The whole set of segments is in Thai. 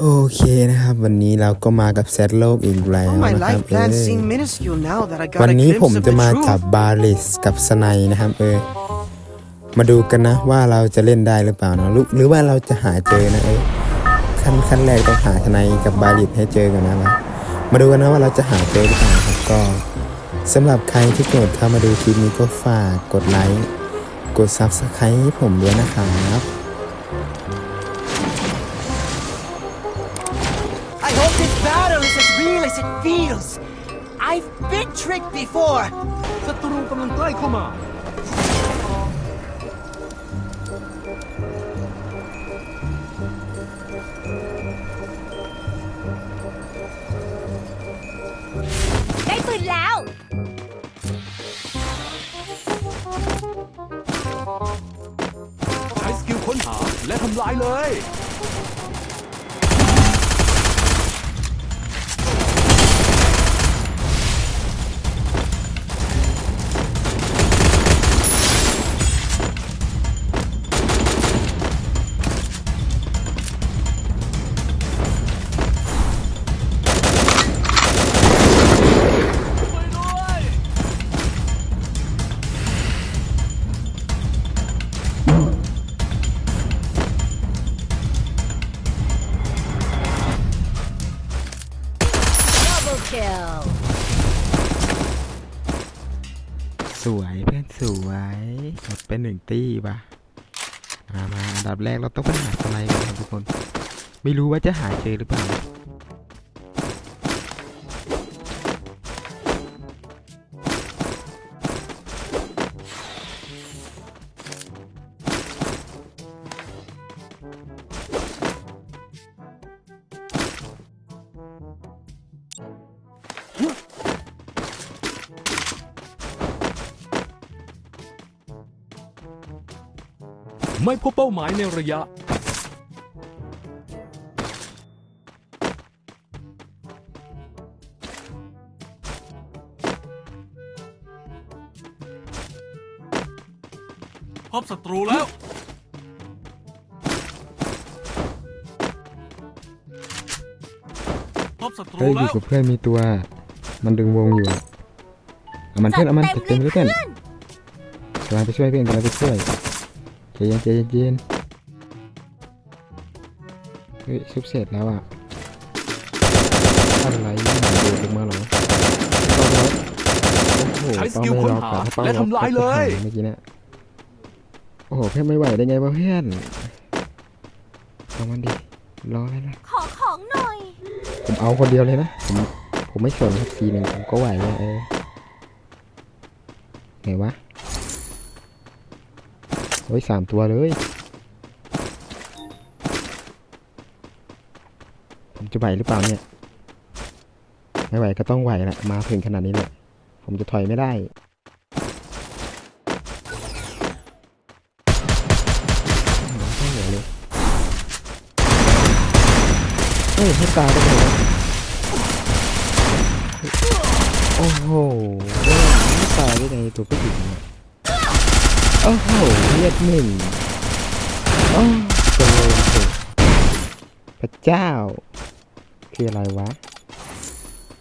โอเคนะครับ วันนี้เราก็มากับแซดโลกอีกแล้ว Oh, my นะครับ life เอ plans อ seem minuscule now that I got วัน a นี้ผม glimpse of จะ the มา truth. กับบาริสกับสไนนะครับเออมาดูกันนะว่าเราจะเล่นได้หรือเปล่านะหรือหรือว่าเราจะหาเจอนะเออขั้นขั้นแรกต้องหาสไนกับบาริสให้เจอกันนะมามาดูกันนะว่าเราจะหาเจอหรือเปล่าครับก็สำหรับใครที่กดเข้ามาดูคลิปนี้ก็ฝากกดไลค์กด Subscribe ให้ผมด้วยนะครับ it feels. I've been tricked before. ศัตรูกำลังใกล้เข้ามา ได้ปืนแล้ว ใช้สกิลค้นหาและทำลายเลย double kill สวยเพื่อนสวยหมดเป็นหนึ่งตี้ปะมามาอันดับแรกเราต้องไปหาสไรกันทุกคน ไม่รู้ว่าจะหาเจอหรือเปล่า ไม่พบเป้าหมายในระยะ พบศัตรูแล้ว พบศัตรูเฮ้ยอแล้ยู่ว กับเพื่อนมีตัว มันดึงวงอยู่อะเอามันเพื่อนเอามันจัดเต็มเลเลยยเพื่อนเพื่อนกำลังไปช่วยเพื่อนกำลังไปช่วย ใจเย็นใจเย็นเฮ้ยชุบเสร็จแล้วอะอะไรเนี่ยเดือดลงมาเหรอต้องล็อกโอ้โหใช้สต้องกิลไม่ค้นล็อกหาอะถ้าต้องและล็อกทำลายเลยก็จะหเมื่อกี้เนี่ยโอ้โหเพื่อนไม่ไหวได้ไงวะเพื่อนเอามันดิรออะไรล่ะขอของหน่อย ผมเอาคนเดียวเลยนะ ผมผมไม่สนสักทีหนึ่งผมก็ไหวเนี่ยเออไงวะ โอ้ยสามตัวเลย ผมจะไหวหรือเปล่าเนี่ย ไม่ไหวก็ต้องไหวแหละ มาถึงขนาดนี้แหละผมจะถอยไม่ได้เฮ้ยให้ตายได้ไงวะโอ้โหไม่ตายได้ไงตัวผู้หญิงเนี่ย โอ้โหเลือดหนึ่งโอ้เจริญเถอะพระเจ้า คืออะไรวะ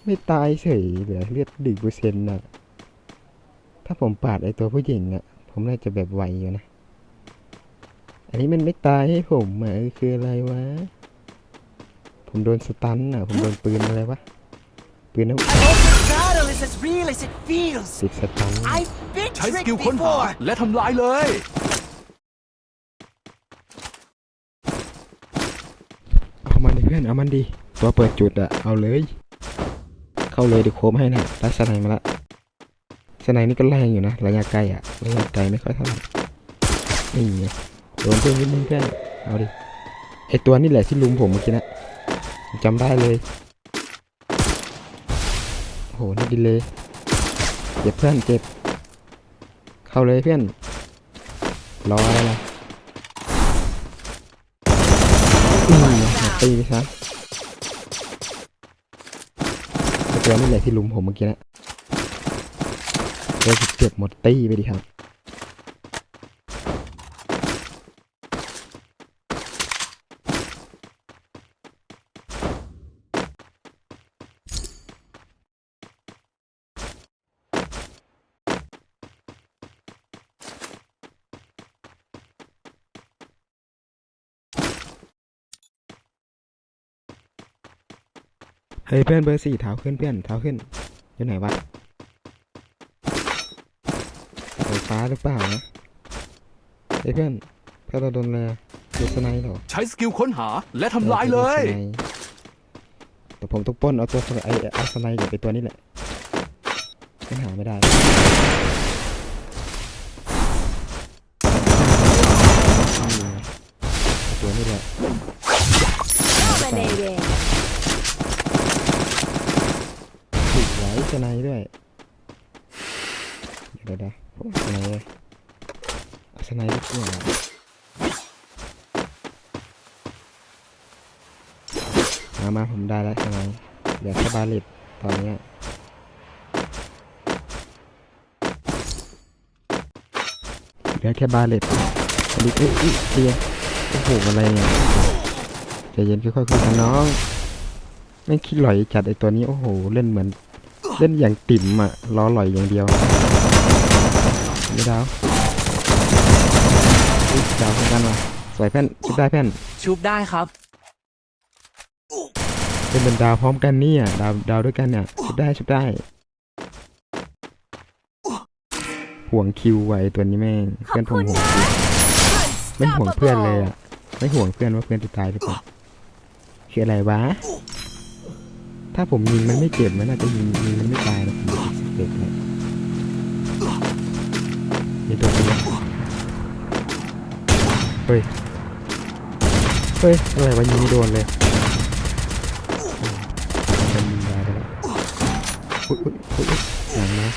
ไม่ตายเฉยเหลือเลือดดึกเปอร์เซ็นต์น่ะ ถ้าผมปาดไอตัวผู้หญิงอะ ผมน่าจะแบบไหวอยู่นะ อันนี้มันไม่ตายให้ผมอะเออคืออะไรวะ ผมโดนสตันอะ ผมโดนปืนอะไรวะ ปืนน้ำ I hope this battle is as real as it feels. ติดสตัน I've been ใช้ส tricked กิลค้นหา before. และทำลายเลย เอามันดิเพื่อนเอามันดีตัวเปิดจุดอะเอาเลย เข้าเลยดิโคมให้นะรัสไนมาละสไนนี่ก็แรงอยู่นะระยะไกลอะระยะไกลไม่ค่อยเท่าไหร่นี่ไงโดนเพื่อนนิดนึงเพื่อนเอาดิไอตัวนี่แหละที่ลุมผมเมื่อกี้นะผมจำได้เลยโอ้โหนี่ดิเลยเจ็บเพื่อนเจ็บ เข้าเลยเพื่อน รออะไรล่ะอืมตีไปซะตัวนี่แหละที่ลุมผมเมื่อกี้นะเดี๋ยเจ็บหมดตีไปดิครับ เฮ้ยเพื่อนเบอร์สี่เท้าขึ้นเพื่อนเท้าขึ้นอยู่ไหนวะไฟฟ้าหรือเปล่านะเฮ้ยเพื่อนเพื่อนเราโดนเลยโดนสไนด์เหรอใช้สกิลค้นหาและทำลายเลยออแต่ผมต้องปล้นเอาตัวสไนไอเอาสไนด์กับไปตัวนี้แหละไม่หาไม่ได้ สไนด์ด้วย เดี๋ยวเดี๋ยวสไนด์เลยเอาสไนด์ดีกว่ามามาผมได้แล้วสไนด์เดี๋ยวแค่บาลิตตอนนี้เหลือแค่บาเลตอันนี้เอ้ยเอ้ยเตียโอ้โหอะไรเนี่ยใจเย็นค่อยๆคุยกันน้องไม่คิดหลอยจัดไอตัวนี้โอ้โห เล่นเหมือน เล่นอย่างติ่มอะล้อหลอยอย่างเดียว ไม่ดาวอุ๊ยดาวเหมือนกันว่ะสวยแผ่นชุดได้แผ่นชุบได้ครับ เป็นเป็นดาวพร้อมกันเนี่ยดาวดาวด้วยกันเนี่ยชุดได้ชุดได้ห่วงคิวไว้ตัวนี้แม่งเพื่อนผมห่วงคิวไม่ห่วงเพื่อนเลยอะไม่ห่วงเพื่อนว่าเพื่อนจะตายหรือเปล่าคืออะไรวะ ถ้าผมยิงมันไม่เจ็บมันน่าจะยิงยิงมันไม่ตายนะผมเจ็บเลยมีตัวเป็นเฮ้ย เฮ้ย อะไรวะยิงไม่โดนเลยมันยิงยาไปแล้วอุ๊ยอุ๊ยอุ๊ยอุ๊ยหลังมา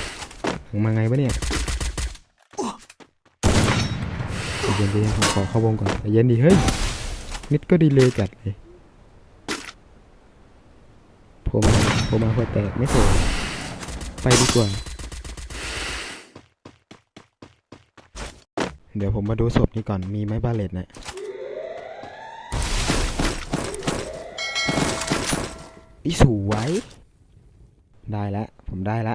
หลังมาไงวะเนี่ยเย็นใจเย็นผมขอเข้าวงก่อนเย็นดิเฮ้ยนิดก็ดีเลยจัดเลย ผมผล่มาหัวแตกไม่โผล่ไปดีกว่า เดี๋ยวผมมาดูศพนี้ก่อนมีไหมบาเลตนะอีสวยได้แล้วผมได้ละ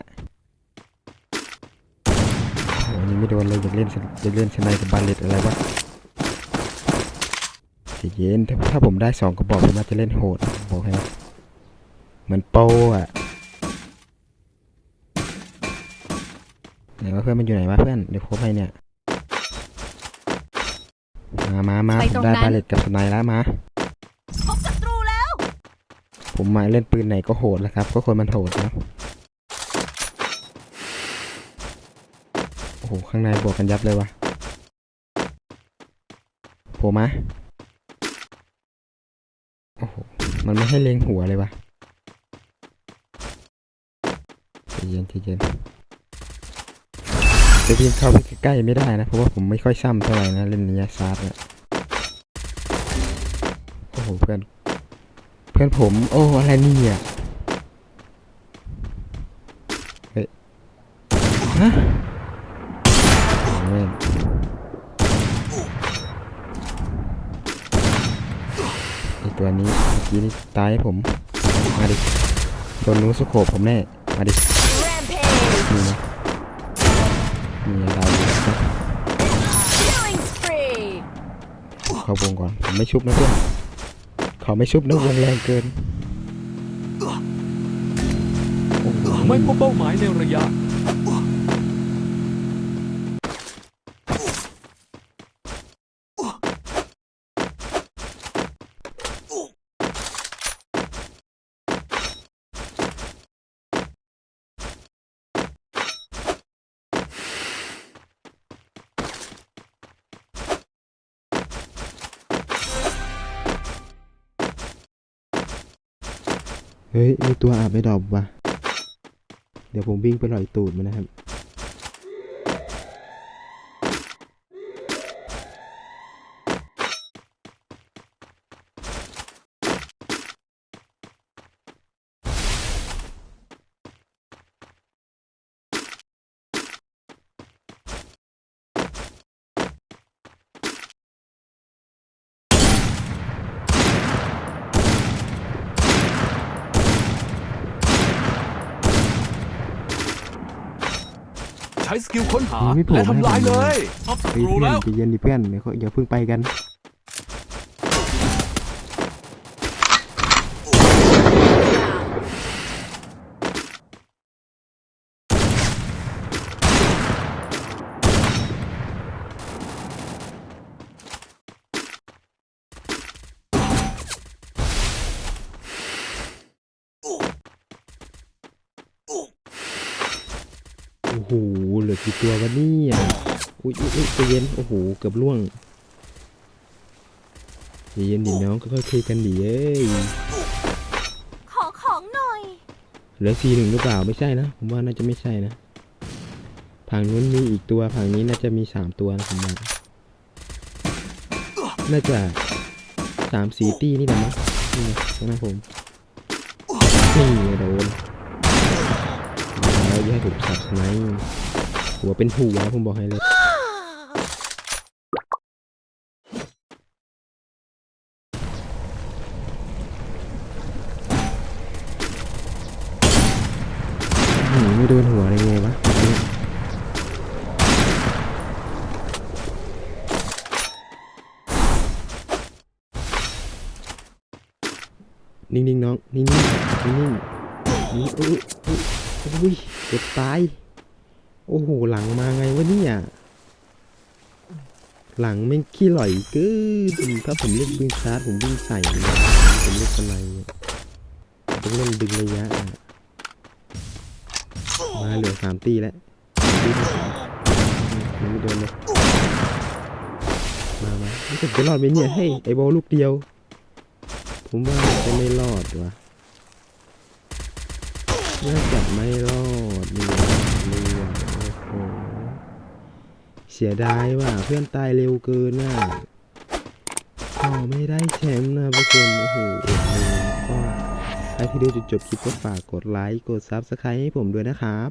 โอ้โหนี่ไม่โดนเลยอยากเล่นอยากเล่นสไนกับบาเลตอะไรวะเย็นถ้าผมได้สองกระบอกผมอาจจะเล่นโหดบอกให้นะเห มือนโปรอะไหนว่าเพื่อนมันอยู่ไหนวะเพื่อนเดี๋ยวครบให้เนี่ยมามามาไปผตรมงได้นั้น บาเลตกับสไนแล้วมา พบศัตรูแล้ว ผมมาเล่นปืนไหนก็โหดแล้วครับ ก็คนมันโหดนะโอ้โห ข้างในบวกกันยับเลยวะโผล่มา โอ้โห มันไม่ให้เล็งหัวเลยวะใจ เย็นใจเย็นจะวิ่งเข้าไปใกล้ๆไม่ได้นะ เพราะว่าผมไม่ค่อยซ้ำเท่าไหร่นะเล่นระยะซาร์ดเนี่ยโอ้โหเพื่อน เพื่อนผม โอ้อะไรนี่ยเฮ้ยฮะแม่งไอตัวนี้เมื่อกี้นี่ตายให้ผม มาดิโดนนู้สโคปผมแน่ มาดิ นี่นะนี่นะดาวอยู่นะ Killing spree. เข้าวงก่อนผมไม่ชุบนะเพื่อนขอไม่ชุบนะวงแรงเกินโอ้โหไม่พบเป้าหมายในระยะ เฮ้ยมีตัวอาบไม่ดอบว่ะ เดี๋ยวผมวิ่งไปหล่อยตูดมันนะครับ ใช้สกิลค้นหาและทำลายเลยพบดูเพื่อแล้นว ใจเย็นดิเพื่อนเดี๋ยวเขาอย่าเพิ่งไปกันโอ้โห กี่ตัววะเนี่ยอุ้ยอุ้ยอุ้ยใจเย็นโอ้โหเกือบล่วงใจเย็นดิน้องค่อยๆคุยกันดิเอ้ยขอของหน่อยเหลือสี่หนึ่งหรือเปล่าไม่ใช่นะผมว่าน่าจะไม่ใช่นะผังนู้นมีอีกตัวผังนี้น่าจะมีสามตัวนะผมว่าน่าจะสามสี่ตี้นี่แหละมั้งนี่ไงนะผมนี่ไงโดนแล้วอย่าให้ผมสับไน หัวเป็นหัวผมบอกให้เลยหืมไม่โดนหัวอะได้ไงวะนิ่งๆน้อง นิ่งๆนิ่งๆนี่อุ้ยอุ้ยอุ้ยเกือบตาย โอ้โหหลังมาไงวะเนี่ย หลังไม่ขี้หล่อยเกินถ้าผมเล่นวิ่งชาร์จผมวิ่งใส่ผมเล่นอะไรเนี่ยต้องเล่นดึงระยะอะมาเหลือสามตีแล้วตีที่สามยังไม่โดนเลยมามาไม่ผมจะรอดไหมเนี่ยเฮ้ไอบอลลูกเดียว ผมว่าจะไม่รอดวะน่าจะไม่รอดนี่นี่ว่ะโอ้โห เสียดายว่ะเพื่อนตายเร็วเกินน่ะขอไม่ได้แชมป์นะทุกคนโอ้โหโอ้โหก็ใครที่ดูจนจบคลิปก็ฝากกดไลค์กดซับสไครต์ให้ผมด้วยนะครับ